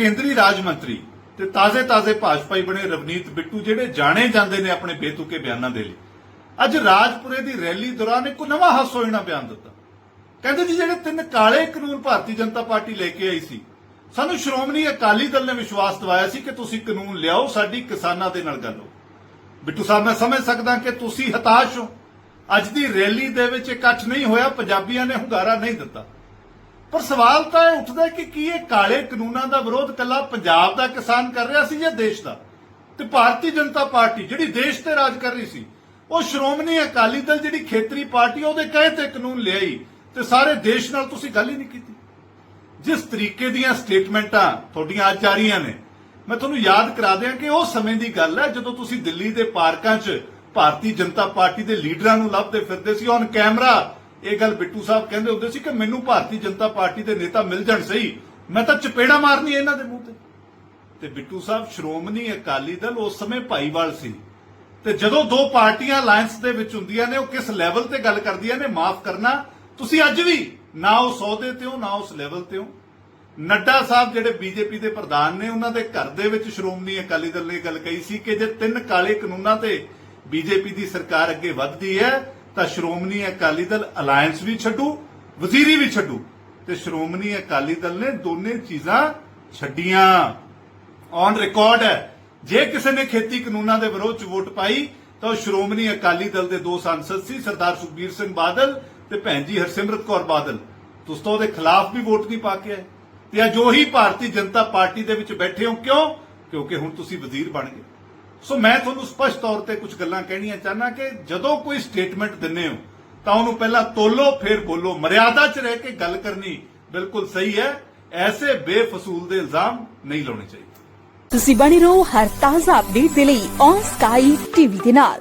ਕੇਂਦਰੀ ਰਾਜ ਮੰਤਰੀ ਤੇ ਤਾਜ਼ੇ-ਤਾਜ਼ੇ ਭਾਜਪਾਈ ਬਣੇ ਰਵਨੀਤ ਬਿੱਟੂ ਜਿਹੜੇ ਜਾਣੇ ਜਾਂਦੇ ਨੇ ਆਪਣੇ ਬੇਤੁਕੇ ਬਿਆਨਾਂ ਦੇ ਲਈ। ਅੱਜ ਰਾਜਪੁਰੇ ਦੀ ਰੈਲੀ ਦੌਰਾਨ ਇੱਕ ਨਵਾਂ ਹਾਸੋਹੀਣਾ ਬਿਆਨ ਦਿੱਤਾ। ਕਹਿੰਦੇ ਜੀ, ਜਿਹੜੇ ਤਿੰਨ ਕਾਲੇ ਕਾਨੂੰਨ ਭਾਰਤੀ ਜਨਤਾ ਪਾਰਟੀ ਲੈ ਕੇ ਆਈ ਸੀ, ਸਾਨੂੰ ਸ਼੍ਰੋਮਣੀ ਅਕਾਲੀ ਦਲ ਨੇ ਵਿਸ਼ਵਾਸ ਦਿਵਾਇਆ ਸੀ ਕਿ ਤੁਸੀਂ ਕਾਨੂੰਨ ਲਿਆਓ, ਸਾਡੀ ਕਿਸਾਨਾਂ ਦੇ ਨਾਲ ਗੱਲ ਹੋ ਬਿੱਟੂ ਸਾਹਿਬ, ਮੈਂ ਸਮਝ ਸਕਦਾ ਕਿ ਤੁਸੀਂ ਹਤਾਸ਼ ਹੋ। ਅੱਜ ਦੀ ਰੈਲੀ ਦੇ ਵਿੱਚ ਇਕੱਠ ਨਹੀਂ ਹੋਇਆ, ਪੰਜਾਬੀਆਂ ਨੇ ਹੁੰਗਾਰਾ ਨਹੀਂ ਦਿੱਤਾ। ਪਰ ਸਵਾਲ ਤਾਂ ਇਹ ਉੱਠਦਾ ਕਿ ਕੀ ਇਹ ਕਾਲੇ ਕਾਨੂੰਨਾਂ ਦਾ ਵਿਰੋਧ ਕੱਲਾ ਪੰਜਾਬ ਦਾ ਕਿਸਾਨ ਕਰ ਰਿਹਾ ਸੀ ਜਾਂ ਦੇਸ਼ ਦਾ? ਤੇ ਭਾਰਤੀ ਜਨਤਾ ਪਾਰਟੀ ਜਿਹੜੀ ਦੇਸ਼ ਤੇ ਰਾਜ ਕਰ ਰਹੀ ਸੀ, ਉਹ ਸ਼੍ਰੋਮਣੀ ਅਕਾਲੀ ਦਲ ਜਿਹੜੀ ਖੇਤਰੀ ਪਾਰਟੀ ਉਹਦੇ ਕਹੇ ਤੇ ਕਾਨੂੰਨ ਲਿਆਈ ਤੇ ਸਾਰੇ ਦੇਸ਼ ਨਾਲ ਤੁਸੀਂ ਗੱਲ ਹੀ ਨਹੀਂ ਕੀਤੀ। ਜਿਸ ਤਰੀਕੇ ਦੀਆਂ ਸਟੇਟਮੈਂਟਾਂ ਤੁਹਾਡੀਆਂ ਅੱਜ ਆ ਰਹੀਆਂ ਨੇ, ਮੈਂ ਤੁਹਾਨੂੰ ਯਾਦ ਕਰਾ ਦਿਆਂ ਕਿ ਉਹ ਸਮੇਂ ਦੀ ਗੱਲ ਹੈ ਜਦੋਂ ਤੁਸੀਂ ਦਿੱਲੀ ਦੇ ਪਾਰਕਾਂ 'ਚ ਭਾਰਤੀ ਜਨਤਾ ਪਾਰਟੀ ਦੇ ਲੀਡਰਾਂ ਨੂੰ ਲੱਭਦੇ ਫਿਰਦੇ ਸੀ ਔਨ ਕੈਮਰਾ ਇਹ ਗੱਲ ਬਿੱਟੂ ਸਾਹਿਬ ਕਹਿੰਦੇ ਹੁੰਦੇ ਸੀ ਕਿ ਮੈਨੂੰ ਭਾਰਤੀ ਜਨਤਾ ਪਾਰਟੀ ਦੇ ਨੇਤਾ ਮਿਲ ਜਾਣ ਸਹੀ, ਮੈਂ ਤਾਂ ਚਪੇੜਾ ਮਾਰਨੀ ਇਹਨਾਂ ਦੇ ਮੂੰਹ ਤੇ। ਤੇ ਬਿੱਟੂ ਸਾਹਿਬ ਸ਼੍ਰੋਮਣੀ ਅਕਾਲੀ ਦਲ ਉਸ ਸਮੇਂ ਭਾਈਵਾਲ ਸੀ। ਤੇ ਜਦੋਂ ਦੋ ਪਾਰਟੀਆਂ ਅਲਾਈਅੰਸ ਦੇ ਵਿੱਚ ਹੁੰਦੀਆਂ ਨੇ, ਉਹ ਕਿਸ ਲੈਵਲ ਤੇ ਗੱਲ ਕਰਦੀਆਂ ਨੇ, ਮਾਫ ਕਰਨਾ। ਤੁਸੀਂ ਅੱਜ ਵੀ ਨਾ ਉਹ ਸੌਦੇ ਤੇ ਹੋ, ਨਾ ਉਸ ਲੈਵਲ ਤੇ ਹੋ। ਨੱਡਾ ਸਾਹਿਬ ਜਿਹੜੇ ਬੀਜੇਪੀ ਦੇ ਪ੍ਰਧਾਨ ਨੇ, ਉਹਨਾਂ ਦੇ ਘਰ ਦੇ ਵਿੱਚ ਸ਼੍ਰੋਮਣੀ ਅਕਾਲੀ ਦਲ ਨੇ ਗੱਲ ਕਹੀ ਸੀ ਕਿ ਜੇ ਤਿੰਨ ਕਾਲੇ ਕਾਨੂੰਨਾਂ ਤੇ ਬੀਜੇਪੀ ਦੀ ਸਰਕਾਰ ਅੱਗੇ ਵੱਧਦੀ ਹੈ ਤਾਂ ਸ਼੍ਰੋਮਣੀ ਅਕਾਲੀ ਦਲ ਅਲਾਈਅੰਸ ਵੀ ਛੱਡੂ, ਵਜ਼ੀਰੀ ਵੀ ਛੱਡੂ। ਤੇ ਸ਼੍ਰੋਮਣੀ ਅਕਾਲੀ ਦਲ ਨੇ ਦੋਨੇ ਚੀਜ਼ਾਂ ਛੱਡੀਆਂ। ਔਨ ਰਿਕਾਰਡ ਹੈ। ਜੇ ਕਿਸੇ ਨੇ ਖੇਤੀ ਕਾਨੂੰਨਾਂ ਦੇ ਵਿਰੋਧ ਚ ਵੋਟ ਪਾਈ, ਤਾਂ ਉਹ ਸ਼੍ਰੋਮਣੀ ਅਕਾਲੀ ਦਲ ਦੇ ਦੋ ਸੰਸਦ ਸੀ, ਸਰਦਾਰ ਸੁਖਬੀਰ ਸਿੰਘ ਬਾਦਲ ਤੇ ਭੈਣ ਜੀ ਹਰਸਿਮਰਤ ਕੌਰ ਬਾਦਲ। ਤੁਸੀਂ ਤਾਂ ਉਹਦੇ ਖਿਲਾਫ ਵੀ ਵੋਟ ਨਹੀਂ ਪਾ ਕੇ ਆਏ। ਤੇ ਅੱਜ ਉਹੀ ਭਾਰਤੀ ਜਨਤਾ ਪਾਰਟੀ ਦੇ ਵਿੱਚ ਬੈਠੇ ਹੋ ਕਿਉਂ? ਕਿਉਂਕਿ ਹੁਣ ਤੁਸੀਂ ਵਜ਼ੀਰ ਬਣ ਗਏ। ਸੋ ਮੈਂ ਤੁਹਾਨੂੰ ਸਪਸ਼ਟ ਤੌਰ ਤੇ ਕੁਝ ਗੱਲਾਂ ਕਹਿਣੀਆਂ ਚਾਹਨਾ ਕਿ ਜਦੋਂ ਕੋਈ ਸਟੇਟਮੈਂਟ ਦਿੰਨੇ ਹੋ, ਤਾਂ ਉਹਨੂੰ ਪਹਿਲਾਂ ਤੋਲੋ, ਫਿਰ ਬੋਲੋ। ਮਰਿਆਦਾ 'ਚ ਰਹਿ ਕੇ ਗੱਲ ਕਰਨੀ ਬਿਲਕੁਲ ਸਹੀ ਹੈ। ਐਸੇ ਬੇਫਸੂਲ ਦੇ ਇਲਜ਼ਾਮ ਨਹੀਂ ਲਾਉਣੇ ਚਾਹੀਦੇ। ਤੁਸੀਂ ਬਣੇ ਰਹੋ ਹਰ ਤਾਜ਼ਾ ਅਪਡੇਟ ਦੇ ਲਈ ਔਨ ਸਕਾਈ ਟੀਵੀ ਦੇ ਨਾਲ।